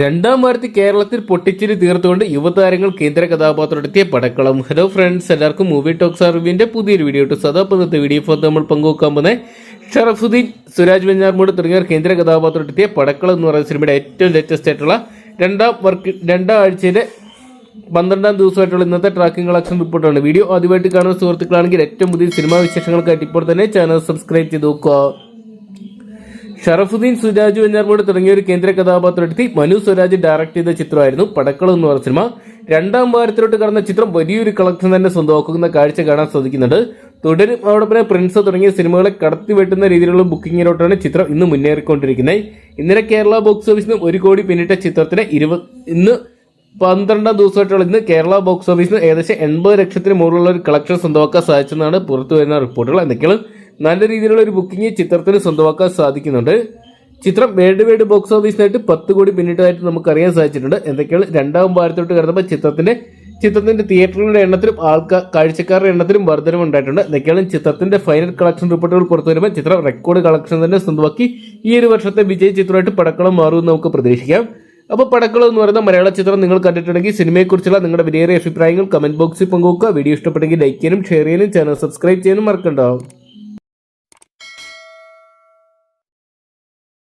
രണ്ടാം വാരത്തിൽ കേരളത്തിൽ പൊട്ടിച്ചിരി തീർത്തുകൊണ്ട് യുവതാരങ്ങൾ കേന്ദ്ര കഥാപാത്രത്തിയ പടക്കളം. ഹലോ ഫ്രണ്ട്സ് എല്ലാവർക്കും മൂവി ടോക്സ് അറിവിന്റെ പുതിയൊരു വീഡിയോ ഇട്ട് സദാ പന്നത്തെ വീഡിയോ ഫോർ നമ്മൾ പങ്കുവെക്കാൻ പോകുന്നത് ഷറഫുദ്ദീൻ സുരാജ് വെഞ്ഞാർമൂട് തുടങ്ങിയവർ കേന്ദ്ര കഥാപാത്രത്തിയ പടക്കളം എന്ന് പറയുന്ന സിനിമയുടെ ഏറ്റവും ലേറ്റസ്റ്റ് ആയിട്ടുള്ള രണ്ടാം വർക്ക് രണ്ടാം ആഴ്ചയിലെ പന്ത്രണ്ടാം ദിവസമായിട്ടുള്ള ഇന്നത്തെ ട്രാക്കിംഗ് കളക്ഷൻ റിപ്പോർട്ടാണ് വീഡിയോ ആദ്യമായിട്ട് കാണുന്ന സുഹൃത്തുക്കളാണെങ്കിൽ ഏറ്റവും പുതിയ സിനിമാ വിശേഷങ്ങൾക്കായിട്ട് ഇപ്പോൾ തന്നെ ചാനൽ സബ്സ്ക്രൈബ് ചെയ്ത് നോക്കുക. ഷറഫുദ്ദീൻ സുരാജു എന്നിവരോട് തുടങ്ങിയ ഒരു കേന്ദ്ര കഥാപാത്രത്തിൽ മനു സ്വരാജ് ഡയറക്ട് ചെയ്ത ചിത്രമായിരുന്നു പടക്കളം എന്ന് പറഞ്ഞ സിനിമ. രണ്ടാം വാരത്തിലോട്ട് കടന്ന ചിത്രം വലിയൊരു കളക്ഷൻ തന്നെ സ്വന്തമാക്കുന്ന കാഴ്ച കാണാൻ സാധിക്കുന്നുണ്ട്. തുടരും. അവിടെ പ്രിൻസ് തുടങ്ങിയ സിനിമകളെ കടത്തി വെട്ടുന്ന രീതിയിലുള്ള ബുക്കിങ്ങിലോട്ടാണ് ചിത്രം ഇന്ന് മുന്നേറിക്കൊണ്ടിരിക്കുന്നത്. ഇന്നലെ കേരള ബോക്സ് ഓഫീസിന് ഒരു കോടി പിന്നിട്ട ചിത്രത്തിന് ഇരുപത് ഇന്ന് പന്ത്രണ്ടാം ദിവസമായിട്ടുള്ള ഇന്ന് കേരള ബോക്സ് ഓഫീസിന് ഏകദേശം എൺപത് ലക്ഷത്തിന് മുകളിലുള്ള ഒരു കളക്ഷൻ സ്വന്തമാക്കാൻ സാധിച്ചെന്നാണ് പുറത്തു വരുന്ന റിപ്പോർട്ടുകൾ. എന്തൊക്കെയാണ്? നല്ല രീതിയിലുള്ള ഒരു ബുക്കിംഗ് ചിത്രത്തിന് സ്വന്തമാക്കാൻ സാധിക്കുന്നുണ്ട്. ചിത്രം വേൾഡ് വൈഡ് ബോക്സ് ഓഫീസിനായിട്ട് പത്ത് കോടി പിന്നിട്ടതായിട്ട് നമുക്ക് അറിയാൻ സാധിച്ചിട്ടുണ്ട്. എന്തൊക്കെയാണ്? രണ്ടാം വാരത്തോട്ട് കടന്നപ്പോൾ ചിത്രത്തിന്റെ ചിത്രത്തിന്റെ തിയേറ്ററുകളുടെ എണ്ണത്തിലും ആൾക്കാർ കാഴ്ചക്കാരുടെ എണ്ണത്തിലും വർധനം ഉണ്ടായിട്ടുണ്ട്. എന്തൊക്കെയാണ്? ചിത്രത്തിന്റെ ഫൈനൽ കളക്ഷൻ റിപ്പോർട്ടുകൾ പുറത്തു വരുമ്പോൾ ചിത്രം റെക്കോർഡ് കളക്ഷൻ തന്നെ സ്വന്തമാക്കി ഈ ഒരു വർഷത്തെ വിജയ ചിത്രമായിട്ട് പടക്കളം മാറുമെന്ന് നമുക്ക് പ്രതീക്ഷിക്കാം. അപ്പോൾ പടക്കളം എന്ന് പറയുന്ന മലയാള ചിത്രം നിങ്ങൾ കണ്ടിട്ടുണ്ടെങ്കിൽ സിനിമയെക്കുറിച്ചുള്ള നിങ്ങളുടെ വിലയേറിയ അഭിപ്രായങ്ങൾ കമന്റ് ബോക്സിൽ പങ്കുവെക്കുക. വീഡിയോ ഇഷ്ടപ്പെട്ടെങ്കിൽ ലൈക്ക് ചെയ്യാനും ഷെയർ ചെയ്യാനും ചാനൽ സബ്സ്ക്രൈബ് ചെയ്യാനും മറക്കണ്ടാവും